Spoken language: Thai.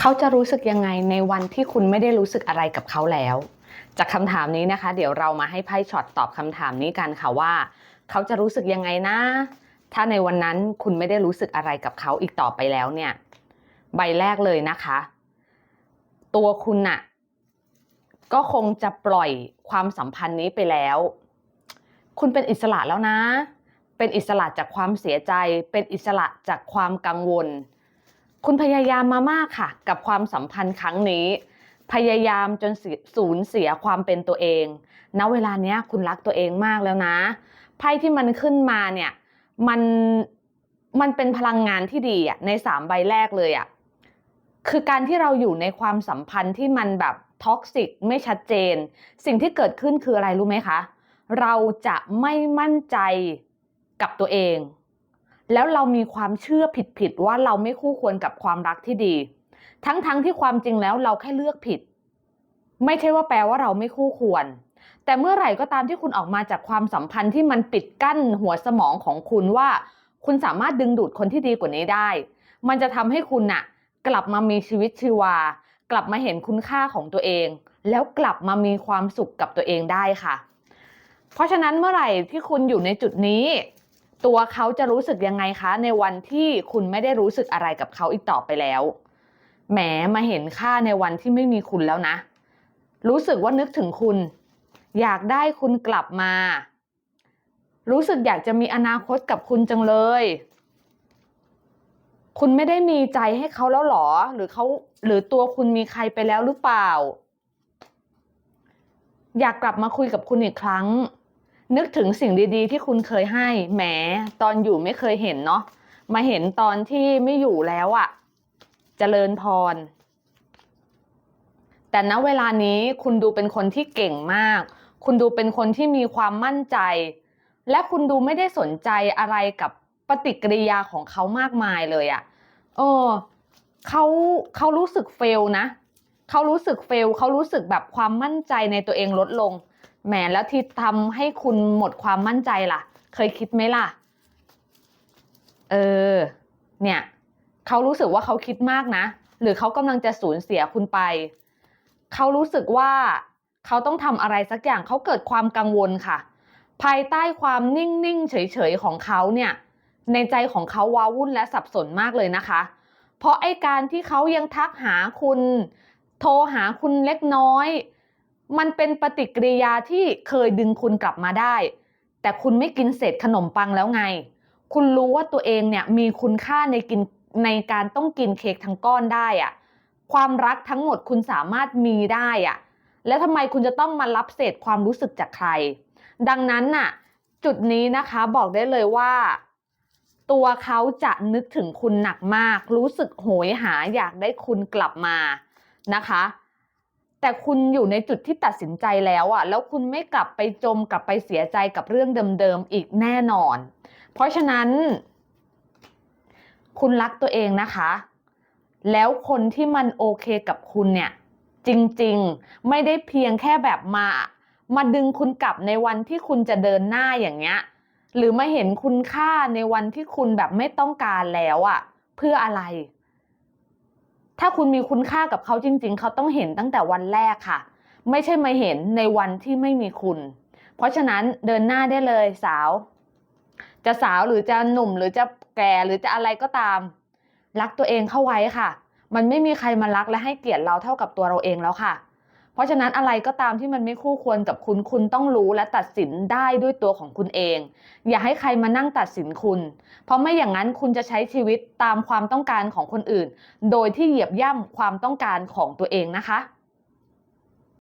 เขาจะรู้สึกยังไงในวันที่คุณไม่ได้รู้สึกอะไรกับเขาแล้ว จากคำถามนี้นะคะ เดี๋ยวเรามาให้ไพ่ช็อตตอบคำถามนี้กันค่ะว่า เขาจะรู้สึกยังไงนะ ถ้าในวันนั้นคุณไม่ได้รู้สึกอะไรกับเขาอีกต่อไปแล้วเนี่ย ใบแรกเลยนะคะ ตัวคุณน่ะก็คงจะปล่อยความสัมพันธ์นี้ไปแล้ว คุณเป็นอิสระแล้วนะ เป็นอิสระจากความเสียใจ เป็นอิสระจากความกังวล คุณพยายามมามากค่ะ กับความสัมพันธ์ครั้งนี้ พยายามจนสูญเสียความเป็นตัวเองณเวลาเนี้ยคุณรักตัวเองมากแล้วนะ ไพ่ที่มันขึ้นมาเนี่ยมันมันเป็นพลังงานที่ดีอะในสามใบแรกเลยอะคือการที่เราอยู่ในความสัมพันธ์ที่มันแบบท็อกซิกไม่ชัดเจน สิ่งที่เกิดขึ้นคืออะไรรู้ไหมคะ เราจะไม่มั่นใจกับตัวเอง แล้วเรามีความเชื่อผิดๆว่าเราไม่คู่ควรกับความรักที่ดี ทั้งๆทที่ความจริงแล้วเราแค่เลือกผิด ไม่ใช่ว่าแปลว่าเราไม่คู่ควร แต่เมื่อไหร่ก็ตามที่คุณออกมาจากความสัมพันธ์ที่มันปิดกั้นหัวสมองของคุณว่า คุณสามารถดึงดูดคนที่ดีกว่านี้ได้ มันจะทำให้คุณน่ะ กลับมามีชีวิตชีวา กลับมาเห็นคุณค่าของตัวเอง แล้วกลับมามีความสุขกับตัวเองได้ค่ะ เพราะฉะนั้นเมื่อไหร่ที่คุณอยู่ในจุดนี้ ตัวเขาจะรู้สึกยังไงคะ ในวันที่คุณไม่ได้รู้สึกอะไรกับเขาอีกต่อไปแล้ว แหมมาเห็นค่าในวันที่ไม่มีคุณแล้วนะ รู้สึกว่านึกถึงคุณ อยากได้คุณกลับมา รู้สึกอยากจะมีอนาคตกับคุณจังเลย คุณไม่ได้มีใจให้เขาแล้วหรอ หรือเขาหรือตัวคุณมีใครไปแล้วหรือเปล่า อยากกลับมาคุยกับคุณอีกครั้ง นึกถึงสิ่งดีๆ ที่คุณเคยให้แหมตอนอยู่ไม่เคยเห็นเนาะมาเห็นตอนที่ไม่อยู่แล้วอะ่ะเจริญพร แต่ณเวลานี้คุณดูเป็นคนที่เก่งมาก คุณดูเป็นคนที่มีความมั่นใจ และคุณดูไม่ได้สนใจอะไรกับปฏิกิริยาของเขามากมายเลยอะ่ะเออเขาเขารู้สึกเฟลนะเขารู้สึกเฟลเขารู้สึกแบบความมั่นใจในตัวเองลดลง แหมแล้วที่ทำให้คุณหมดความมั่นใจล่ะ เคยคิดไหมล่ะ เออ เนี่ยเขารู้สึกว่าเขาคิดมากนะ หรือเขากำลังจะสูญเสียคุณไป เขารู้สึกว่าเขาต้องทำอะไรสักอย่างเขาเกิดความกังวลค่ะ ภายใต้ความนิ่ง ๆ เฉย ๆ ของเขาเนี่ย ในใจของเขาว้าวุ่นและสับสนมากเลยนะคะ เพราะไอ้การที่เขายังทักหาคุณ โทรหาคุณเล็กน้อย มันเป็นปฏิกิริยาที่เคยดึงคุณกลับมาได้ แต่คุณไม่กินเศษขนมปังแล้วไง คุณรู้ว่าตัวเองเนี่ยมีคุณค่าในกินในการต้องกินเค้กทั้งก้อนได้อะความรักทั้งหมดคุณสามารถมีได้อะแล้วทำไมคุณจะต้องมารับเศษความรู้สึกจากใคร ดังนั้นน่ะ จุดนี้นะคะบอกได้เลยว่า ตัวเขาจะนึกถึงคุณหนักมาก รู้สึกโหยหาอยากได้คุณกลับมานะคะ แต่คุณอยู่ในจุดที่ตัดสินใจแล้วอะแล้วคุณไม่กลับไปจมกลับไปเสียใจกับเรื่องเดิมๆอีกแน่นอน เพราะฉะนั้น คุณรักตัวเองนะคะ แล้วคนที่มันโอเคกับคุณเนี่ย จริงๆไม่ได้เพียงแค่แบบมา มาดึงคุณกลับในวันที่คุณจะเดินหน้าอย่างเงี้ย หรือมาเห็นคุณค่าในวันที่คุณแบบไม่ต้องการแล้วอะเพื่ออะไร ถ้าคุณมีคุณค่ากับเขาจริง ๆ เขาต้องเห็นตั้งแต่วันแรกค่ะ ไม่ใช่มาเห็นในวันที่ไม่มีคุณ เพราะฉะนั้นเดินหน้าได้เลยสาว จะสาวหรือจะหนุ่มหรือจะแก่หรือจะอะไรก็ตาม รักตัวเองเข้าไว้ค่ะ มันไม่มีใครมารักและให้เกียรติเราเท่ากับตัวเราเองแล้วค่ะ เพราะฉะนั้นอะไรก็ตามที่มันไม่คู่ควรกับคุณคุณต้องรู้และตัดสินได้ด้วยตัวของคุณเอง อย่าให้ใครมานั่งตัดสินคุณ เพราะไม่อย่างนั้นคุณจะใช้ชีวิตตามความต้องการของคนอื่น โดยที่เหยียบย่ำความต้องการของตัวเองนะคะ